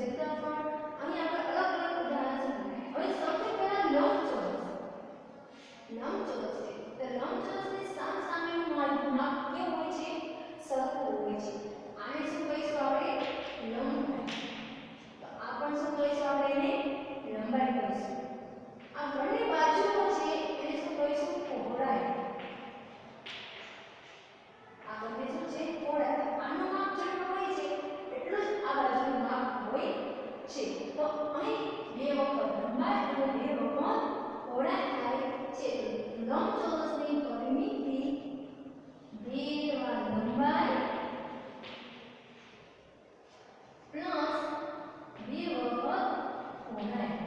ક્ષેત્રફળ અહીં Amen.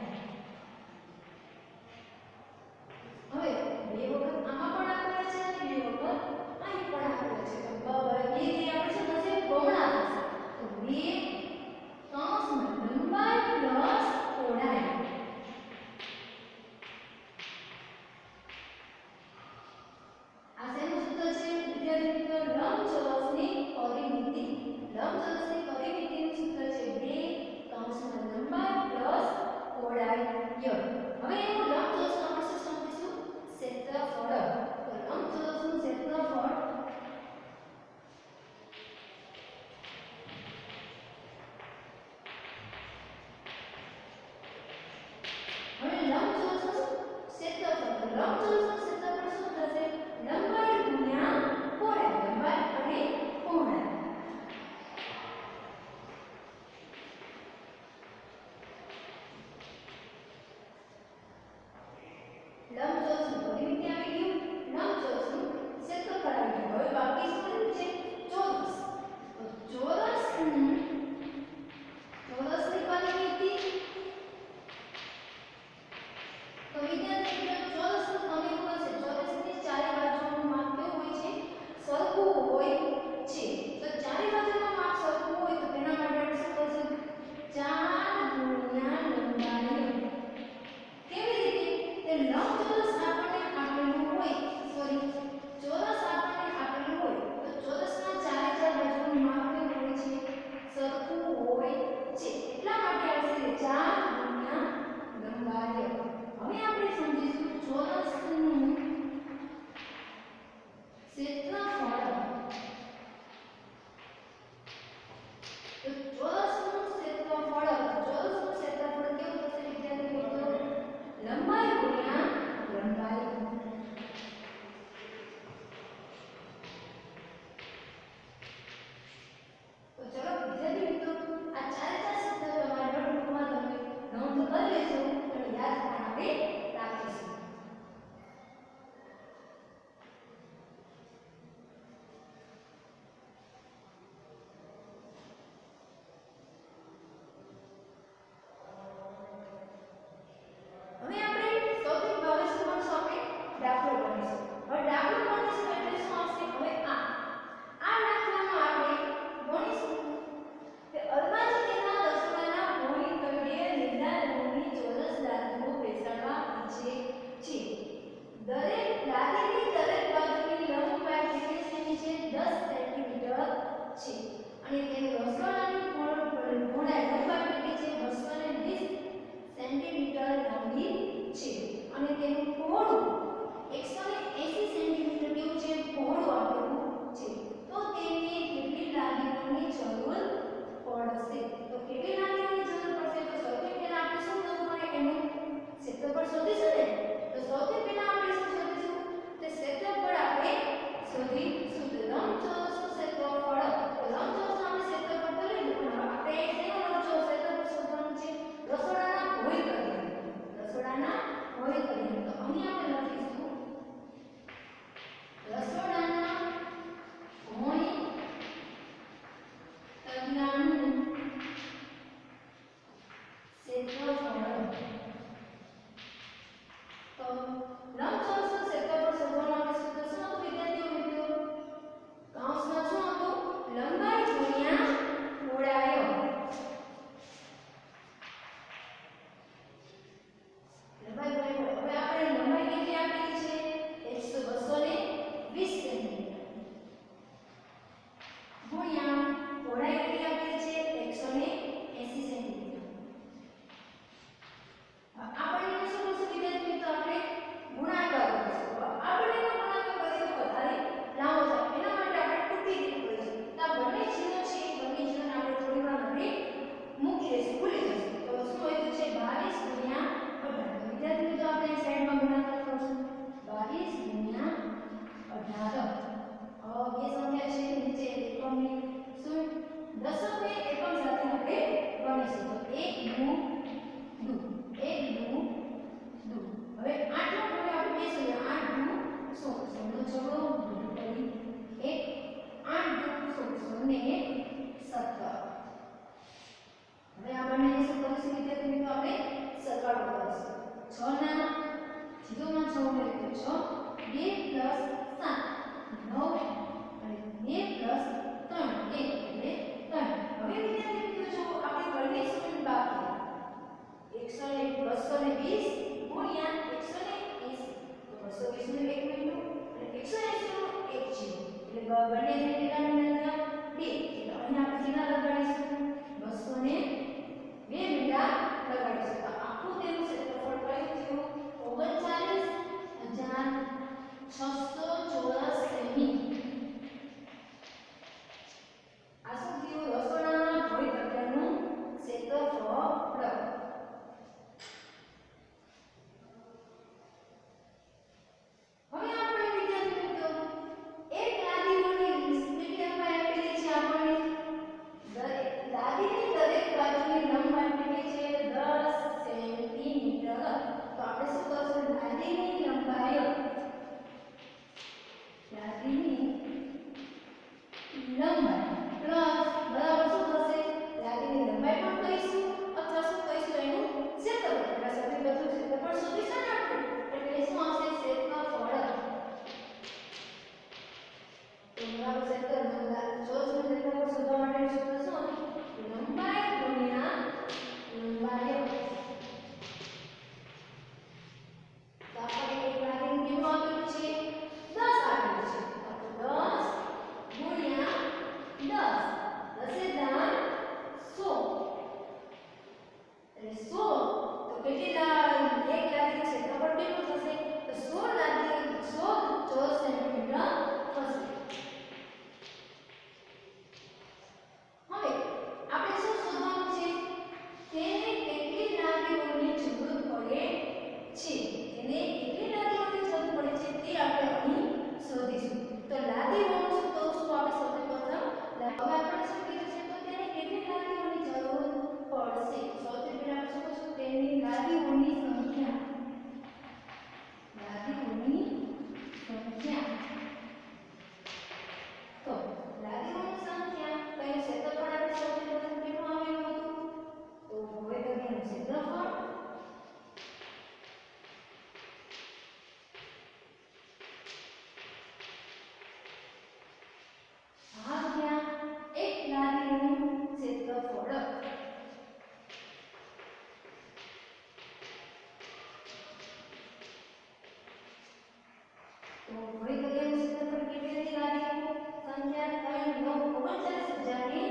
સંખ્યા કઈ નવ ઓગણચાલીસ હજાર ને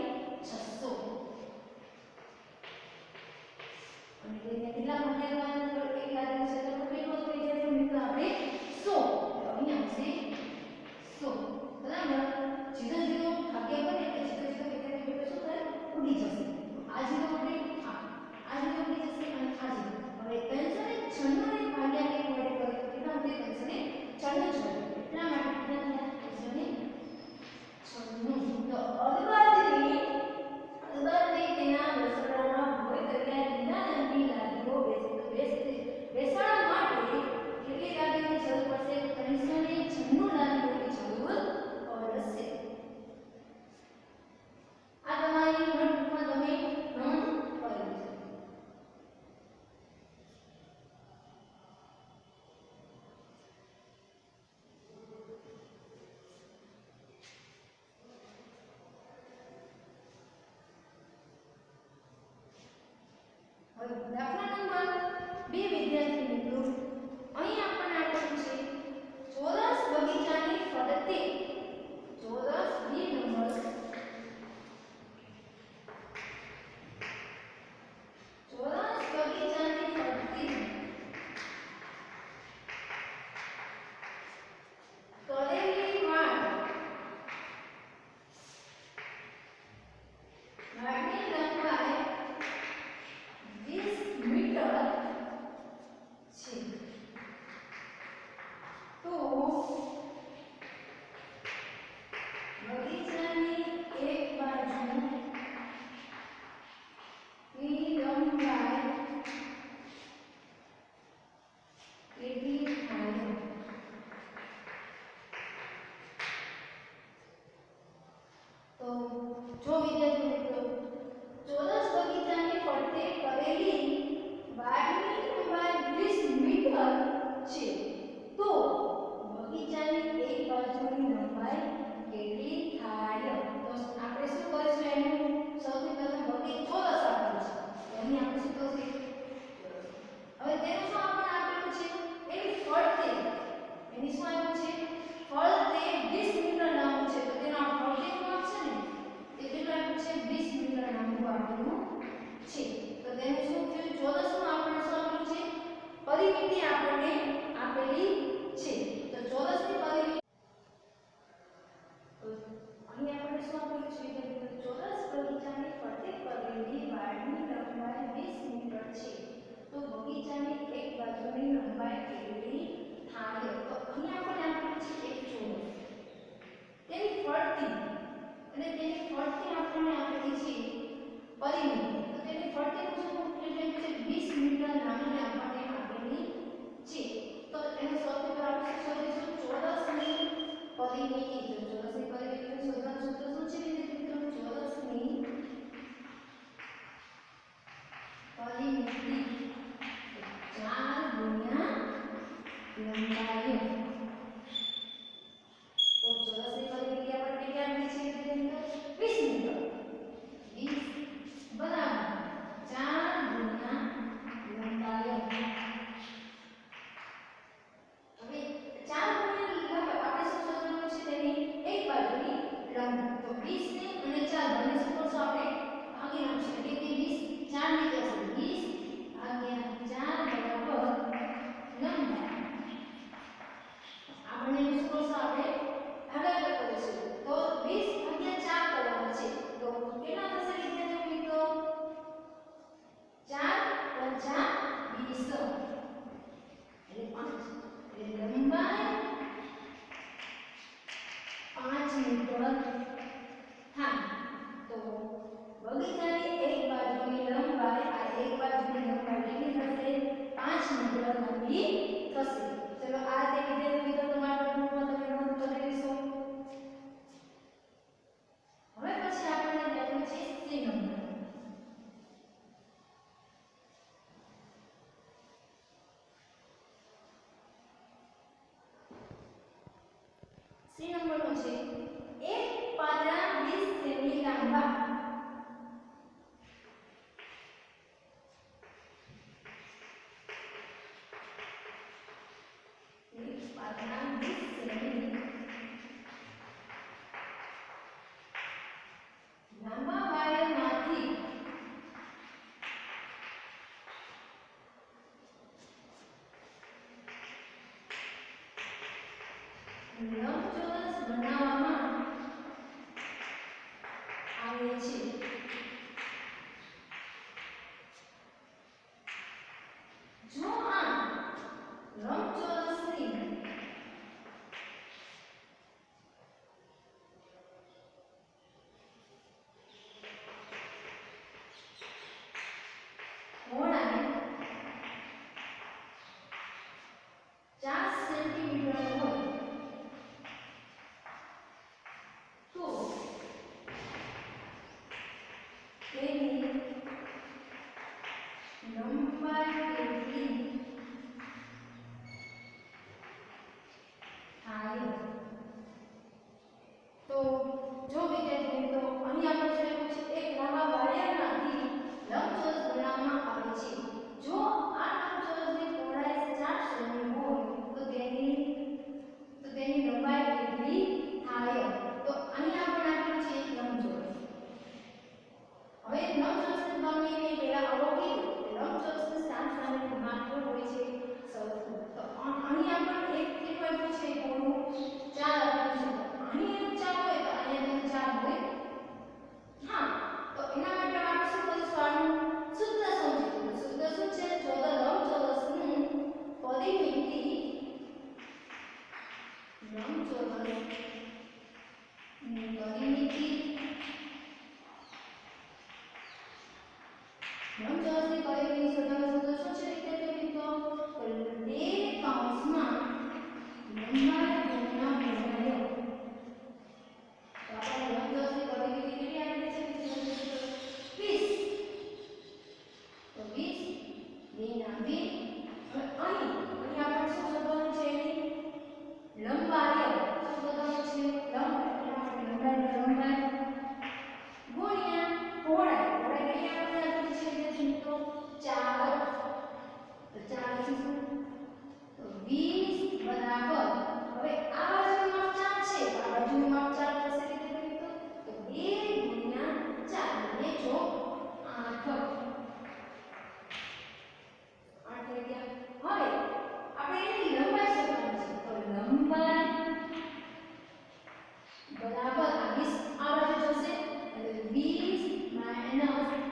છસો દાખલા નંબર બે વિદ્યાર્થીઓ. 应该用。Lord, લંબચોરસ બનાવવામાં આવે છે. No.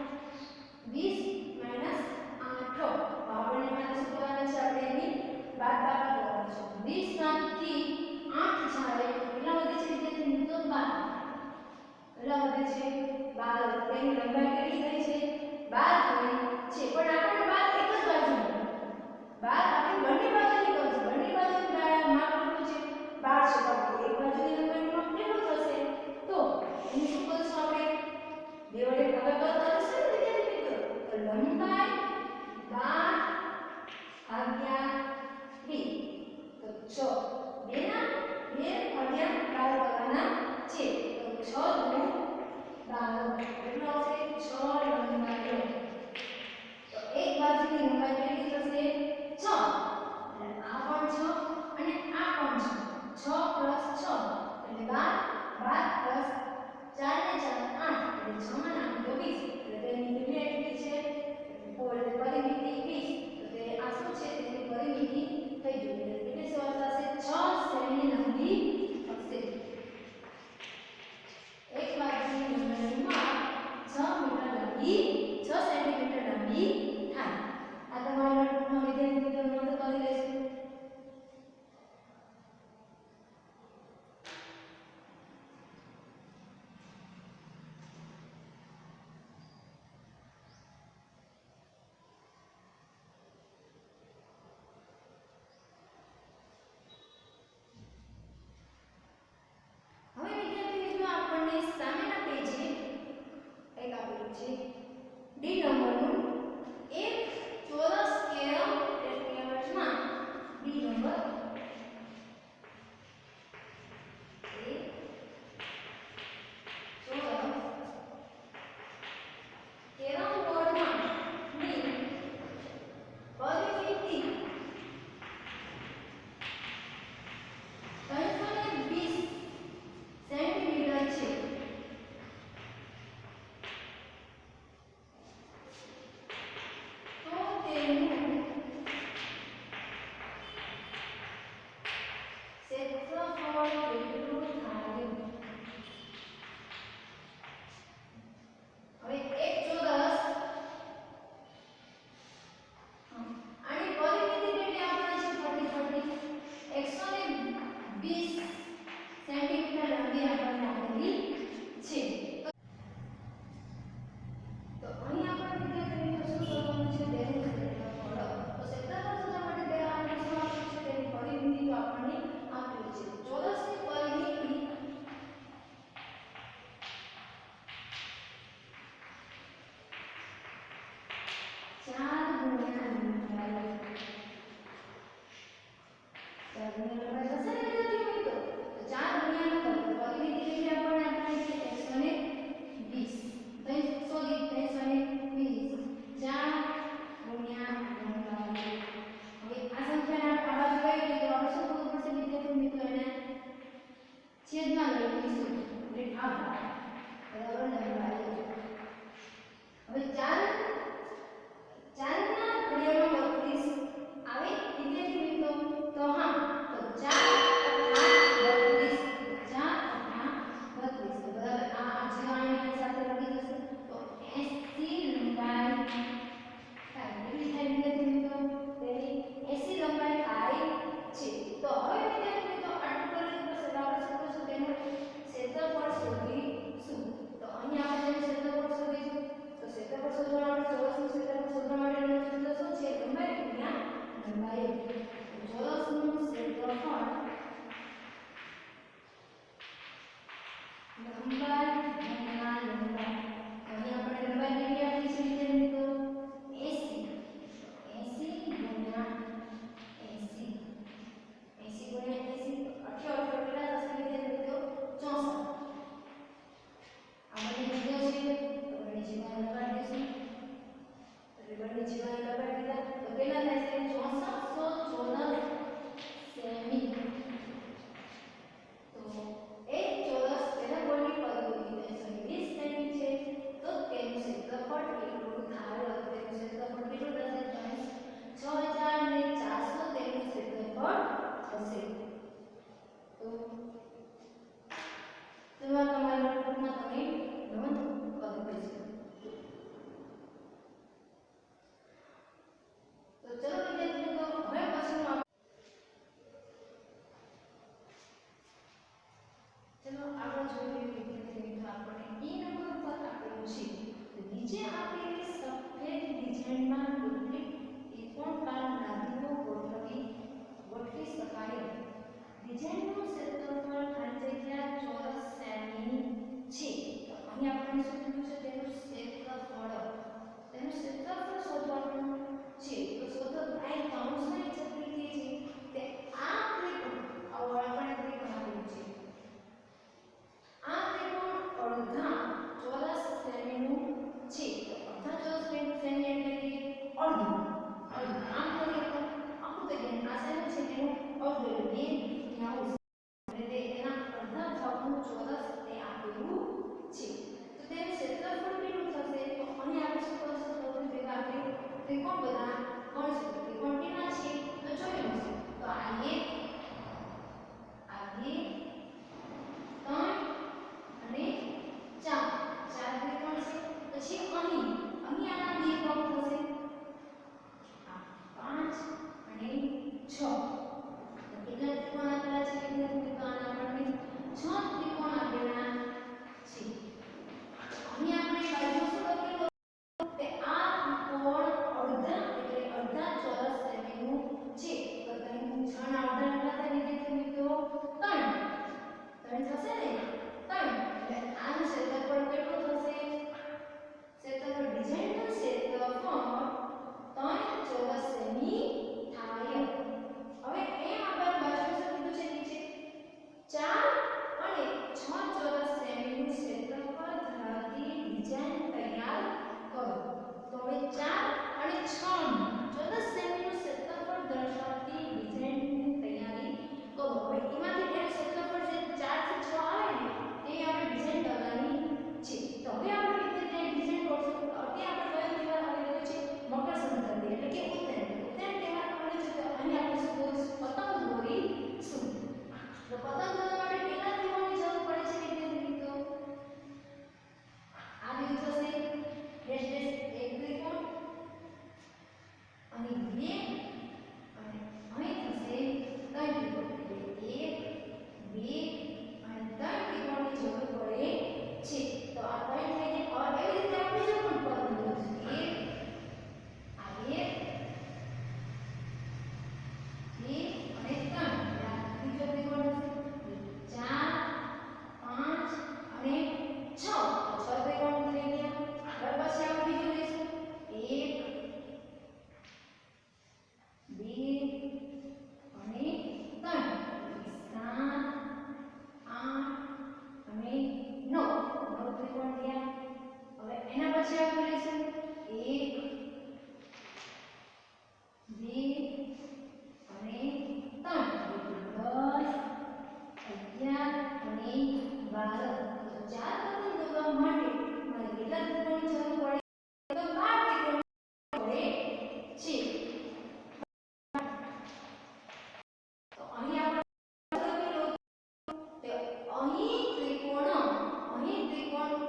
અને આ કોણ છે. 6 6 એટલે 12 12 4 ને 4 8 એટલે 6 માં નામ 20 એટલે તેની કેટલી કેટલી છે, એટલે પરિમિતિ 20 તો તે આ શું છે? તેની પરિમિતિ થઈ ગઈ. સામેના પેજે એક આપેલું છે. ડી નંબરનું માં લખીશું એટલે આ બરાબર લંબાઈ હવે ચાર ચલો આગળ જોઈએ વિદ્યાર્થી મિત્રો, આપણે એ નંબર પર આપેલું છે. તો નીચે આપેલી સફેદ ડિઝાઇનમાં કોન્ક્રીટ ત્રિકોણકાર નાદીઓ ગોઠવી ગોઠવી શકાય. ડિઝાઇનનું ક્ષેત્રફળ ખાલી જગ્યા ચોરસ સેમી છે. તો અહીં આપણને શું કીધું છે? તેનું ક્ષેત્રફળ. તેનું ક્ષેત્રફળ શોધવાનું છે. તો શોધો આ કૌંસને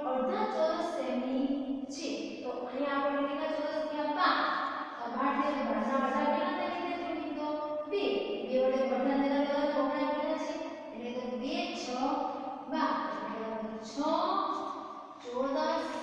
અડધા ચોરસ સેમી છે. તો અહીંયા આપણે કેટલા ચોરસ થયા? પાંચ. અઢાર ને અઢાર અઢાર કેટલા થઈ ગયા છે તો. બે. બે વડે અઢાર ને અઢાર ઓગણા કેટલા છે. એટલે તો બે, છ, બાર. છ, ચોરસ